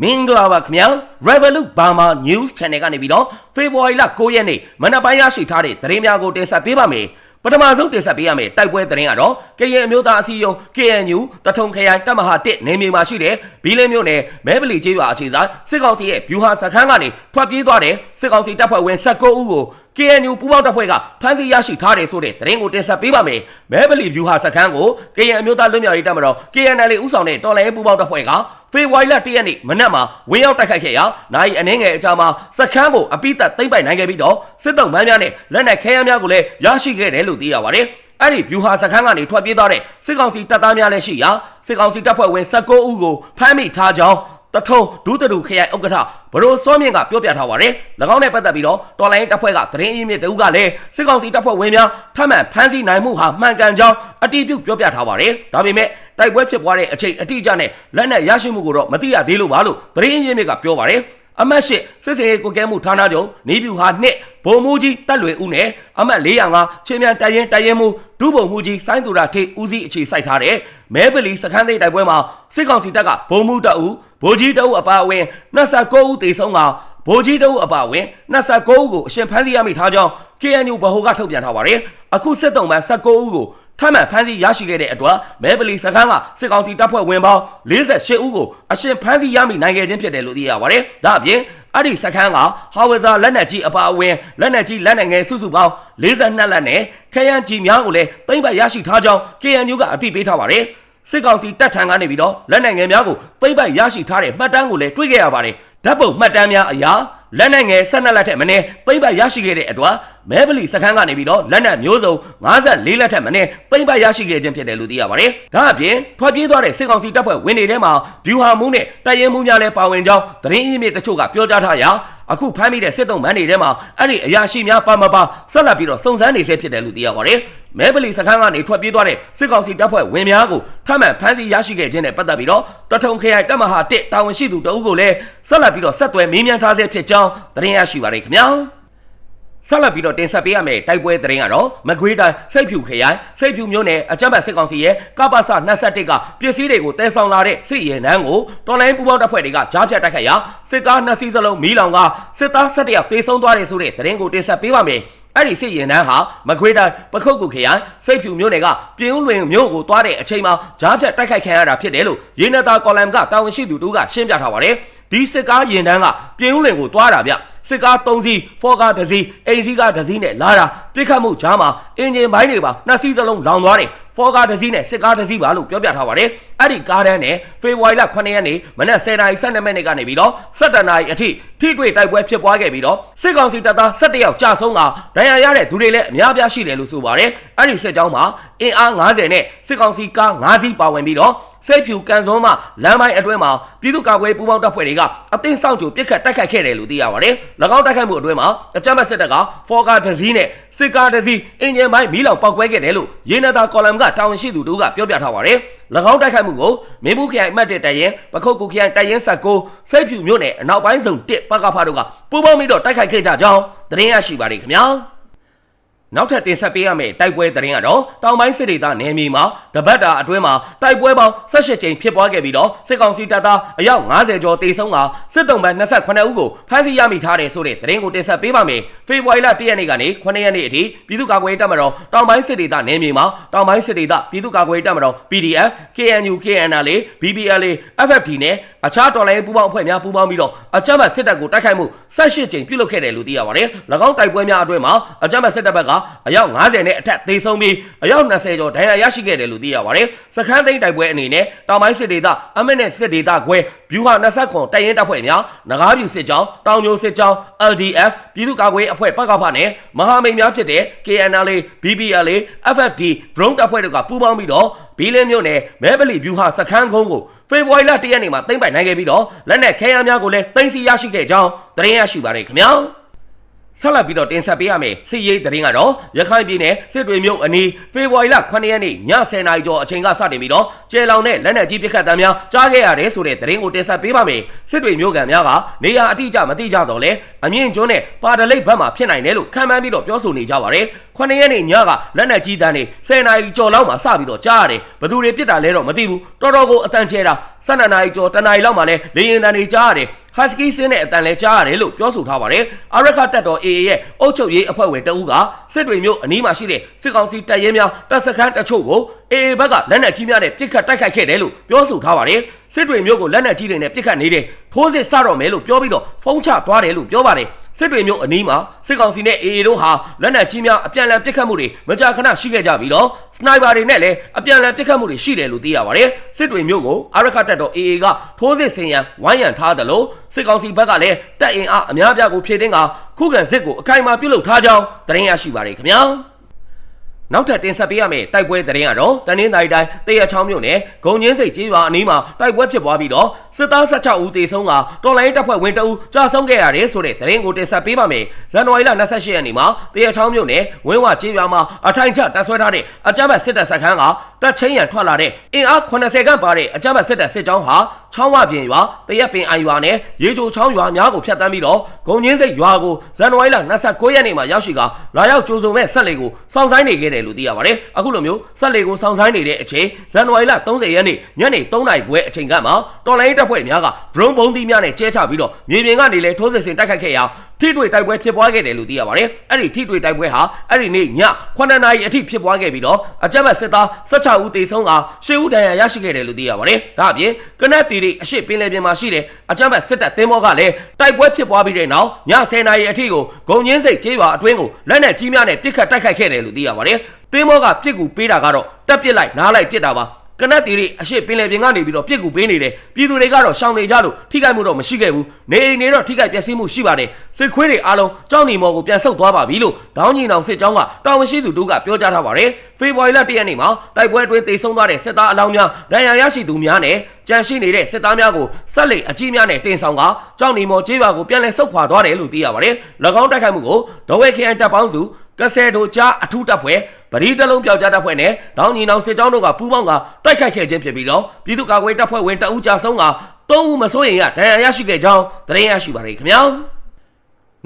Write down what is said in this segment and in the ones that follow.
မင်္ဂလာပါခင်ဗျာ Revolut Burma News Channel ကနေပြီးတော့ February လ9ရက်နေ့မနက်ပိုင်းရရှိထားတဲ့သတင်းများကိုတင်ဆက်ပေးပါမယ်ပထမဆုံးတင်ဆက်ပေးရမယ့်တိုက်ပွဲသတင်းကတော့ကရင်အမျိုးသားအစည်းအရုံး KNU တထုံခရိုင်တပ်မဟာ1နေမြေမှာရှိတဲ့ဘီလင်းမြို့နယ်မဲပလီကျေးရွာအခြေဆိုင်စစ်ကောင်စီရဲ့ဗျူဟာစခန်းကနေထွက်ပြေးသွားတဲ့စစ်ကောင်စီတပ်ဖွဲ့ဝင်19ဦးကို KNU ပူးပေါင်းတပ်ဖွဲ့ကဖမ်းဆီးရရှိထားတယ်ဆိုတဲ့သတင်းကိုတင်ဆက်ပေးပါမယ်။မဲပလီဗျူဟာစခန်းကို KN အမျိုးသားလွတ်မြောက်ရေးတပ်မတော် KNL ဦးဆောင်တဲ့တော်လှန်ရေးပူးပေါင်းတပ်ဖွဲ့ကဖေဝါရီလ၁ရက်နေ့မနက်မှာဝင်းရောက်တိုက်ခိုက်ခဲ့ရာနိုင်အနှင်းငယ်အကြမှာစခန်းကိုအပိသက်သိမ့်ပိုင်နိုင်ခဲ့ပြီးတော့စစ်တုံးမန်းများနဲ့လက်နက်ခဲယမ်းများကိုလည်းရရှိခဲ့တယ်လို့သိရပါတယ်။အဲ့ဒီဗျူဟာစခန်းကနေထွက်ပြေးသွားတဲ့စစ်ကောင်စီတပ်သားများလည်းရှိရာစစ်ကောင်စီတပ်ဖွဲ့ဝင်19ဦးကိုဖမ်းမိထားကြောင်း တထုံဒုတတူခရိုင်ဥက္ကဋ္ဌဘရိုစောမြင့်ကပြောပြထားပါတယ်။၎င်းနဲ့ပတ်သက်ပြီးတော့တော်လိုင်းတပ်ဖွဲ့ကသတင်းအရင်းမြစ်တဦးကလည်းစစ်ကောင်စီတပ်ဖွဲ့ဝင်များထပ်မံဖမ်းဆီးနိုင်မှုဟာမှန်ကန်ကြောင်းအတည်ပြုပြောပြထားပါတယ်။ဒါပေမဲ့တိုက်ပွဲဖြစ်ပွားတဲ့အချိန်အတိအကျနဲ့လက်နက်ရရှိမှုကိုတော့မသိရသေးလို့ပါလို့သတင်းအရင်းမြစ်ကပြောပါတယ်။အမတ်ရှိစစ်စေးကိုကဲမှုဌာနချုပ်နေပြူဟာနှစ်ဘုံမူကြီးတက်လွယ်ဦးနဲ့အမတ်405ချင်းမြန်တိုင်ရင်တိုင်ရင်မှုဒုဘုံမူကြီးစိုင်းသူရထိဦးစီးအခြေစိုက်ထားတဲ့မဲပလီစခန်းသိမ်းတိုက်ပွဲမှာစစ်ကောင်စီတပ်ကဘုံမူတအူ ဗိုလ်ကြီးတအူအပါအဝင်29ဦးသေဆုံးကဗိုလ်ကြီးတအူအပါအဝင်29ဦးကိုအရှင်ဖမ်းဆီးရမိထားကြောင်း KNU ဗဟိုကထုတ်ပြန်ထားပါတယ်အခုစစ်တုံးပန်း19ဦးကိုထပ်မံဖမ်းဆီးရရှိခဲ့တဲ့အတွက်မဲပလီစခန်းကစစ်ကောင်စီတပ်ဖွဲ့ဝင်ပေါင်း48ဦးကိုအရှင်ဖမ်းဆီးရမိနိုင်ခဲ့ခြင်းဖြစ်တယ်လို့သိရပါတယ်။ဒါအပြင်အဲ့ဒီစခန်းကဟာဝဇာလက်နက်ကြီးအပါအဝင်လက်နက်ကြီးလက်နက်ငယ်စုစုပေါင်း42လက်နဲ့ခရမ်းကြီးများကိုလည်းသိမ့်ပတ်ရရှိထားကြောင်း KNU ကအသိပေးထားပါတယ်။ စစ်ကောင်စီတပ်ထံကနေပြီးတော့လက်နက်ငယ်များကိုသိမ့်ပတ်ရရှိထားတဲ့မှတ်တမ်းကိုလည်းတွေ့ခဲ့ရပါတယ်။ဓာတ်ပုံမှတ်တမ်းများအရာလက်နက်ငယ်12လက်ထက်မင်းသိမ့်ပတ်ရရှိခဲ့တဲ့အတွက်မဲပလီစခန်းကနေပြီးတော့လက်နက်မျိုးစုံ54လက်ထက်မင်းသိမ့်ပတ်ရရှိခဲ့ခြင်းဖြစ်တယ်လို့သိရပါတယ်။ဒါအပြင်ထွက်ပြေးသွားတဲ့စစ်ကောင်စီတပ်ဖွဲ့ဝင်တွေထဲမှာဗျူဟာမှုနဲ့တပ်ရင်းမှုများလည်းပါဝင်ကြောင်းသတင်းအရင်းမြစ်တချို့ကပြောကြားထားရာ အခုဖမ်းမိတဲ့စစ်တုံးမန်းတွေထဲမှာအဲ့ဒီအရာရှိများပါမပါဆက်လက်ပြီးတော့စုံစမ်းနေဆဲဖြစ်တယ်လို့သိရပါတယ်။မဲပလီစခန်းကနေထွက်ပြေးသွားတဲ့စစ်ကောင်စီတပ်ဖွဲ့ဝင်များကိုထပ်မံဖမ်းဆီးရရှိခဲ့ခြင်းနဲ့ပတ်သက်ပြီးတော့တထုံခရိုင်တပ်မဟာ1တာဝန်ရှိသူတအုပ်ကိုလည်းဆက်လက်ပြီးတော့ဆက်သွယ်မေးမြန်းထားဆဲဖြစ်ကြောင်းသတင်းရရှိပါရခင်ဗျာ။ ဆက်လက်ပြီးတော့တင်ဆက်ပေးရမယ့်တိုက်ပွဲသတင်းကတော့မကွေးတိုင်းစိတ်ဖြူခရိုင်စိတ်ဖြူမြို့နယ်အကြမ်းဖက်စစ်ကောင်စီရဲ့ကပ္ပစ21ကပစ္စည်းတွေကိုတဲဆောင်လာတဲ့စစ်ရဲနန်းကိုတော်လိုင်းပူပေါင်းတပ်ဖွဲ့တွေကကြားဖြတ်တိုက်ခိုက်ရာစစ်ကားနှစ်စီးစလုံးမီးလောင်ကစစ်သား17ယောက်တေဆုံးသွားတယ်ဆိုတဲ့သတင်းကိုတင်ဆက်ပေးပါမယ်အဲ့ဒီစစ်ရင်တန်းဟာမခွေးတိုင်းပခုတ်ကူခရိုင်စိတ်ဖြူမြို့နယ်ကပြင်းဦးလွင်မြို့ကိုသွားတဲ့အချိန်မှာဂျားဖြတ်တိုက်ခိုက်ခံရတာဖြစ်တယ်လို့ရင်းနတာကော်လမ်ကတာဝန်ရှိသူတို့ကရှင်းပြထားပါတယ်ဒီစစ်ကားရင်တန်းကပြင်းဦးလွင်ကိုသွားတာဗျ စစ်ကား3စီးဖော်ကား1စီးအိမ်စီးကား1စီးနဲ့လာတာပြစ်ခတ်မှုကြားမှာအင်ဂျင်ဘိုင်းတွေပါနှစ်စီးစလုံးလောင်သွားတယ်ဖော်ကားတစ်စီးနဲ့စစ်ကားတစ်စီးပါလို့ပြောပြထားပါတယ်။အဲ့ဒီကားတန်းနဲ့ဖေဖော်ဝါရီလ9ရက်နေ့မနက်10:12မိနစ်ကနေပြီးတော့17နာရီအထိထိတွေ့တိုက်ပွဲဖြစ်ပွားခဲ့ပြီးတော့စစ်ကောင်စီတပ်သား17ယောက်ကြာဆုံးကဒဏ်ရာရတဲ့သူတွေလည်းအများပြားရှိတယ်လို့ဆိုပါတယ်။အဲ့ဒီစစ်ကြောင်းမှာအင်အား90နဲ့စစ်ကောင်စီကား9စီးပါဝင်ပြီးတော့စိတ်ဖြူကန်စုံးမှလမ်းပိုင်းအတွင်းမှာပြည်သူ့ကာကွယ်ပူးပေါင်းတပ်ဖွဲ့တွေကအသင်းဆောင်ကြိုပစ်ခတ်တိုက်ခိုက်ခဲ့တယ်လို့သိရပါတယ်။၎င်းတိုက်ခိုက်မှုအတွင်းမှာအကြမ်းဖက်စစ်တပ်ကဖော်ကားတစ်စီးနဲ့စစ်ကားတစ်စီးအင်ဂျင်ပိုင်းမီးလောင်ပောက်ကွဲခဲ့တယ်လို့ရင်းနတာကော်လမ်ကတာဝန်ရှိသူတို့ကပြောပြထားပါတယ်။၎င်းတိုက်ခိုက်မှုကိုမင်းဘူးခရိုင်အမှတ်1တိုင်ရင်ပခုတ်ကူခရိုင်တိုင်ရင်19စိတ်ဖြူမြို့နယ်အနောက်ပိုင်းစုံ1ပကဖာတို့ကပူးပေါင်းပြီးတော့တိုက်ခိုက်ခဲ့ကြကြောင်းသတင်းရရှိပါတယ်ခင်ဗျာ။ နောက်ထပ်တင်ဆက်ပေးရမယ့်တိုက်ပွဲသတင်းကတော့တောင်ပိုင်းစစ်ဒေသနယ်မြေမှာတပတ်တာအတွင်းမှာတိုက်ပွဲပေါင်း18ကြိမ်ဖြစ်ပွားခဲ့ပြီးတော့စစ်ကောင်စီတပ်သားအယောက်90ကျော်တေဆုံးကစစ်တုံးပန်း28ဦးကိုဖမ်းဆီးရမိထားတယ်ဆိုတဲ့သတင်းကိုတင်ဆက်ပေးပါမယ်။ဖေဖော်ဝါရီလ1ရက်နေ့ကနေ9ရက်နေ့အထိပြည်သူ့ကာကွယ်တပ်မတော်တောင်ပိုင်းစစ်ဒေသနယ်မြေမှာတောင်ပိုင်းစစ်ဒေသပြည်သူ့ကာကွယ်တပ်မတော် PDF KNU KNL BBL FFD နဲ့အခြားတော်လိုင်းပူးပေါင်းအဖွဲ့များပူးပေါင်းပြီးတော့အကြမ်းဖက်စစ်တပ်ကိုတိုက်ခိုက်မှု18ကြိမ်ပြုလုပ်ခဲ့တယ်လို့သိရပါတယ်။၎င်းတိုက်ပွဲများအတွင်းမှာအကြမ်းဖက်စစ်တပ်ဘက်ကအယောက်90နဲ့အထက်သေဆုံးပြီးအယောက်20ကျော်ဒဏ်ရာရရှိခဲ့တယ်လို့သိရပါတယ်။စခန်းသိမ်းတိုက်ပွဲအနေနဲ့တောင်ပိုင်းစစ်ဒေသအမက်နဲ့စစ်ဒေသခွဲဗျူဟာ20ခွန်တိုက်ရင်တပ်ဖွဲ့များငကားပြူစစ်ကြောင်းတောင်မျိုးစစ်ကြောင်း LDF ပြည်သူ့ကာကွယ်အဖွဲ့ပကဖနဲ့မဟာမိတ်များဖြစ်တဲ့ KNL BBL FFD drone တပ်ဖွဲ့တို့ကပူးပေါင်းပြီးတော့ဘီလင်းမြို့နယ်မဲပလီဗျူဟာစခန်းကုန်းကိုဖေဖော်ဝါရီလ၁ရက်နေ့မှာသိမ်းပိုက်နိုင်ခဲ့ပြီးတော့လက်နက်ခဲယမ်းများကိုလည်းသိမ်းဆည်းရရှိခဲ့ကြောင်းသတင်းရရှိပါရခင်ဗျာ ဆက်လက်ပြီးတော့တင်ဆက်ပေးရမယ်စစ်ရေးသတင်းကတော့ရခိုင်ပြည်နယ်စစ်တွေမြို့အနီးဖေဖော်ဝါရီလ9ရက်နေ့ည10:00နာရီကျော်အချိန်ကစတင်ပြီးတော့ကျဲလောင်တဲ့လက်နက်ကြီးပစ်ခတ်တမ်းများကြားခဲ့ရတယ်ဆိုတဲ့သတင်းကိုတင်ဆက်ပေးပါမယ်စစ်တွေမြို့ကန်များကနေရာအတိအကျမသိကြတော့လဲအမြင့်ကျွန်းနဲ့ပါဒလိတ်ဘက်မှာဖြစ်နိုင်တယ်လို့ခံမှန်းပြီးတော့ပြောဆိုနေကြပါတယ်9ရက်နေ့ညကလက်နက်ကြီးတန်းတွေ10နာရီကျော်လောက်မှစပြီးတော့ကြားရတယ်ဘသူတွေပြစ်တာလဲတော့မသိဘူးတော်တော်ကိုအတန်ကျဲတာ12နာရီကျော်တနာရီလောက်မှလဲလေရင်တန်းတွေကြားရတယ် ဟတ်စကီးစင်းတဲ့အတန်လဲကြားရတယ်လို့ပြောဆိုထားပါတယ်အာရခတက်တော် AA ရဲ့အုပ်ချုပ်ရေးအဖွဲ့ဝင်တအူးကစစ်တွေမျိုးအနီးမှာရှိတဲ့စစ်ကောင်စီတပ်ရဲများတပ်စခန်းတချို့ကို AA ဘက်ကလက်နက်ကြီးများနဲ့ပစ်ခတ်တိုက်ခိုက်ခဲ့တယ်လို့ပြောဆိုထားပါတယ်စစ်တွေမျိုးကိုလက်နက်ကြီးတွေနဲ့ပစ်ခတ်နေတဲ့ထိုးစစ်စတော့မယ်လို့ပြောပြီးတော့ဖုံးချသွားတယ်လို့ပြောပါတယ် စစ်တွေမျိုးအနီးမှာစစ်ကောင်စီနဲ့ AA တို့ဟာလက်နက်ကြီးများအပြန်အလှန်ပစ်ခတ်မှုတွေမကြာခဏရှိခဲ့ကြပြီးတော့စနိုက်ပါတွေနဲ့လည်းအပြန်အလှန်ပစ်ခတ်မှုတွေရှိတယ်လို့သိရပါတယ်စစ်တွေမျိုးကိုအာရခတက်တော် AA ကထိုးစစ်ဆင်ရန်ဝိုင်းရန်ထားတယ်လို့စစ်ကောင်စီဘက်ကလည်းတပ်အင်အားအများပြားကိုဖြည့်တင်းကခုခံစစ်ကိုအခိုင်အမာပြုလုပ်ထားကြောင်းသတင်းရရှိပါတယ်ခင်ဗျာ နောက်ထပ်တင်ဆက်ပေးရမယ့်တိုက်ပွဲသတင်းကတော့တနင်္သာရီတိုင်းတရချောင်းမြို့နယ်ဂုံချင်းစိတ်ကြီးရွာအနီးမှာတိုက်ပွဲဖြစ်ပွားပြီးတော့စစ်သား16ဦးသေဆုံးကတော်လိုင်းတပ်ဖွဲ့ဝင်တအူးကြာဆုံးခဲ့ရတယ်ဆိုတဲ့သတင်းကိုတင်ဆက်ပေးပါမယ်။ဇန်နဝါရီလ28ရက်နေ့မှာတရချောင်းမြို့နယ်ဝင်းဝကြီးရွာမှာအထိုင်ချတပ်ဆွဲထားတဲ့အကြမ်းဖက်စစ်တပ်စခန်းကတပ်ချင်းရန်ထွက်လာတဲ့အင်အား80ခန့်ပါတဲ့အကြမ်းဖက်စစ်တပ်စစ်ကြောင်းဟာ ချောင်းဝပြင်ရွာတရက်ပင်အိုင်ရွာနဲ့ရေချိုချောင်းရွာများကိုဖျက်ဆီးပြီးတော့ဂုံချင်းစိတ်ရွာကိုဇန်နဝါရီလ29ရက်နေ့မှာရောက်ရှိကလာရောက်ကြိုးစုံမဲ့ဆက်လေကိုစောင့်ဆိုင်နေခဲ့တယ်လို့သိရပါတယ်။အခုလိုမျိုးဆက်လေကိုစောင့်ဆိုင်နေတဲ့အချိန်ဇန်နဝါရီလ30ရက်နေ့ညနေ3နာရီခွဲအချိန်ကမှတော်လိုင်းတပ်ဖွဲ့များက drone ဘုံးသီးများနဲ့ကျဲချပြီးတော့မြေပြင်ကနေလဲထိုးစစ်ဆင်တိုက်ခိုက်ခဲ့ရာ ထိတွေ့တိုက်ပွဲဖြစ်ပွားခဲ့တယ်လို့သိရပါတယ်။အဲ့ဒီထိတွေ့တိုက်ပွဲဟာအဲ့ဒီနေ့ည9နာရီအထိဖြစ်ပွားခဲ့ပြီးတော့အကြမ်းဖက်စစ်သား16ဦးသေဆုံးက10ဦးဒဏ်ရာရရှိခဲ့တယ်လို့သိရပါတယ်။ဒါအပြင်ကနက်တီတွေအရှိပင်လယ်ပြင်မှာရှိတဲ့အကြမ်းဖက်စစ်တပ်သင်းဘောကလည်းတိုက်ပွဲဖြစ်ပွားပြီးတဲ့နောက်ည10နာရီအထိကိုဂုံညင်းစိတ်ကျေးရွာအတွင်းကိုလက်နက်ကြီးများနဲ့ပစ်ခတ်တိုက်ခိုက်ခဲ့တယ်လို့သိရပါတယ်။သင်းဘောကပြစ်ကူပေးတာကတော့တက်ပစ်လိုက်နားလိုက်ပစ်တာပါ။ ကနက်တီတွေအရှိပင်လယ်ပြင်ကနေပြီးတော့ပြစ်ကူပေးနေတယ်ပြည်သူတွေကတော့ရှောင်နေကြလို့ထိခိုက်မှုတော့မရှိခဲ့ဘူးနေအိမ်တွေတော့ထိခိုက်ပျက်စီးမှုရှိပါတယ်စစ်ခွေးတွေအားလုံးကြောင်းနေမော်ကိုပြန်ဆုတ်သွားပါပြီလို့ဒေါင်းကြီးနောင်စစ်ကြောင်းကတာဝန်ရှိသူတို့ကပြောကြားထားပါတယ်ဖေဖော်ဝါရီလ၁ရက်နေ့မှာတိုက်ပွဲအတွင်းသေဆုံးသွားတဲ့စစ်သားအလောင်းများဒဏ်ရာရရှိသူများနဲ့ကြန့်ရှိနေတဲ့စစ်သားများကိုဆက်လက်အကြီးများနဲ့တင်ဆောင်ကကြောင်းနေမော်ကျေးရွာကိုပြန်လည်ဆုတ်ခွာသွားတယ်လို့သိရပါတယ်၎င်းတိုက်ခိုက်မှုကိုဒဝဲခရိုင်တပ်ပေါင်းစု ကဆယ်တို့ကြားအထူးတပ်ဖွဲ့ပရိတလုံးပြောက်ကြားတပ်ဖွဲ့နဲ့ဒေါင်းညီနောင်စစ်ကြောင်းတို့ကပူးပေါင်းကတိုက်ခိုက်ခဲ့ခြင်းဖြစ်ပြီးတော့ပြည်သူ့ကာကွယ်တပ်ဖွဲ့ဝင်တအူးကြဆုံးကသုံးဦးမစိုးရင်ရဒဏ်ရာရရှိခဲ့ကြောင်းသတင်းရရှိပါရခင်ဗျာ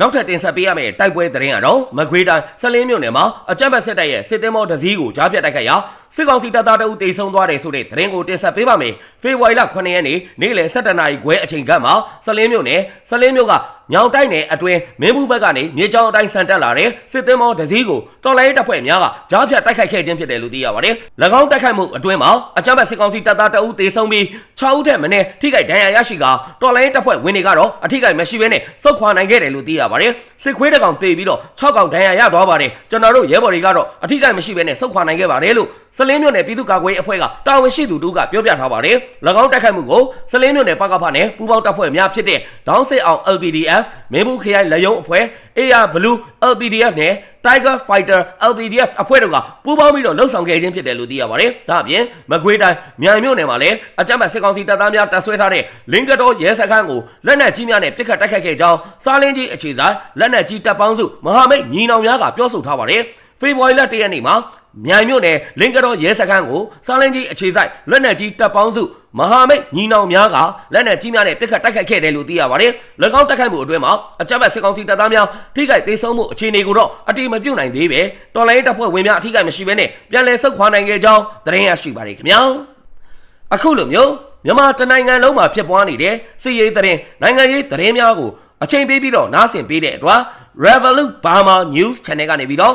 နောက်ထပ်တင်ဆက်ပေးရမယ့်တိုက်ပွဲသတင်းကတော့မကွေးတိုင်းဆလင်းမြို့နယ်မှာအကြမ်းဖက်စစ်တပ်ရဲ့စစ်သည်မော်ဒဇီးကိုကြားဖြတ်တိုက်ခိုက်ရာစစ်ကောင်စီတပ်သားတအုပ်တေဆုံးသွားတယ်ဆိုတဲ့သတင်းကိုတင်ဆက်ပေးပါမယ်။ဖေဖော်ဝါရီလ9ရက်နေ့နေ့လယ်17နာရီခွဲအချိန်ကမှဆလင်းမြို့နယ်ဆလင်းမြို့ကညောင်တိုက်နယ်အတွင်းမင်းဘူးဘက်ကနေမြေကြောင်အတိုင်းဆန်တက်လာတဲ့စစ်သည်မော်ဒဇီးကိုတော်လိုင်းတပ်ဖွဲ့များကကြားဖြတ်တိုက်ခိုက်ခဲ့ခြင်းဖြစ်တယ်လို့သိရပါတယ်။၎င်းတိုက်ခိုက်မှုအတွင်းမှာအကြမ်းဖက်စစ်ကောင်စီတပ်သားတအုပ်တေဆုံးပြီး6ဦးထက်မနည်းထိခိုက်ဒဏ်ရာရရှိကတော်လိုင်းတပ်ဖွဲ့ဝင်တွေကတော့အထိခိုက်မရှိဘဲနဲ့စုခွာနိုင်ခဲ့တယ်လို့သိရပါတယ်။စစ်ခွေးတကောင်တေပြီးတော့6ကောင်ဒဏ်ရာရသွားပါတယ်။ကျွန်တော်တို့ရဲဘော်တွေကတော့အထိခိုက်မရှိဘဲနဲ့စုခွာနိုင်ခဲ့ပါတယ်လို့ စလင်းမြို့နယ်ပြည်သူ့ကာကွယ်ရေးအဖွဲ့ကတာဝန်ရှိသူတို့ကပြောပြထားပါတယ်။၎င်းတိုက်ခိုက်မှုကိုစလင်းမြို့နယ်ပကဖနဲ့ပူးပေါင်းတပ်ဖွဲ့များဖြစ်တဲ့ဒေါင်းစစ်အောင် LPDF မင်းဘူးခရိုင်လက်ယုံအဖွဲ့ AR Blue LPDF နဲ့ Tiger Fighter LPDF အဖွဲ့တို့ကပူးပေါင်းပြီးတော့လှုပ်ဆောင်ခဲ့ခြင်းဖြစ်တယ်လို့သိရပါတယ်။ဒါအပြင်မကွေးတိုင်းမြိုင်မြို့နယ်မှာလည်းအကြမ်းဖက်စစ်ကောင်စီတပ်သားများတပ်ဆွဲထားတဲ့လင်ကတော်ရဲစခန်းကိုလက်နက်ကြီးများနဲ့ပစ်ခတ်တိုက်ခိုက်ခဲ့ကြောင်းစားလင်းကြီးအခြေဆိုင်လက်နက်ကြီးတပ်ပေါင်းစုမဟာမိတ်ညီနောင်များကပြောဆိုထားပါတယ်။ဖေဖော်ဝါရီလ၁ရက်နေ့မှာ မြိုင်မြို့နယ်လင်ကတော်ရဲစခန်းကိုစားလင်းကြီးအခြေဆိုင်လက်နက်ကြီးတပ်ပေါင်းစုမဟာမိတ်ညီနောင်များကလက်နက်ကြီးများနဲ့ပစ်ခတ်တိုက်ခိုက်ခဲ့တယ်လို့သိရပါတယ်။၎င်းတိုက်ခိုက်မှုအတွင်းမှာအကြမ်းဖက်စစ်ကောင်စီတပ်သားများထိခိုက်ဒေဆုံးမှုအခြေအနေကိုတော့အတိမပြုတ်နိုင်သေးပဲ။တော်လိုင်းတပ်ဖွဲ့ဝင်များအထိခိုက်မရှိဘဲနဲ့ပြန်လည်ဆုတ်ခွာနိုင်ခဲ့ကြောင်းသတင်းရရှိပါတယ်ခင်ဗျာ။အခုလိုမျိုးမြန်မာတနိုင်ငံလုံးမှာဖြစ်ပွားနေတဲ့စစ်ရေးသတင်းနိုင်ငံရေးသတင်းများကိုအချိန်ပေးပြီးတော့နားဆင်ပေးတဲ့အတွက် Revolut Burma News Channel ကနေပြီးတော့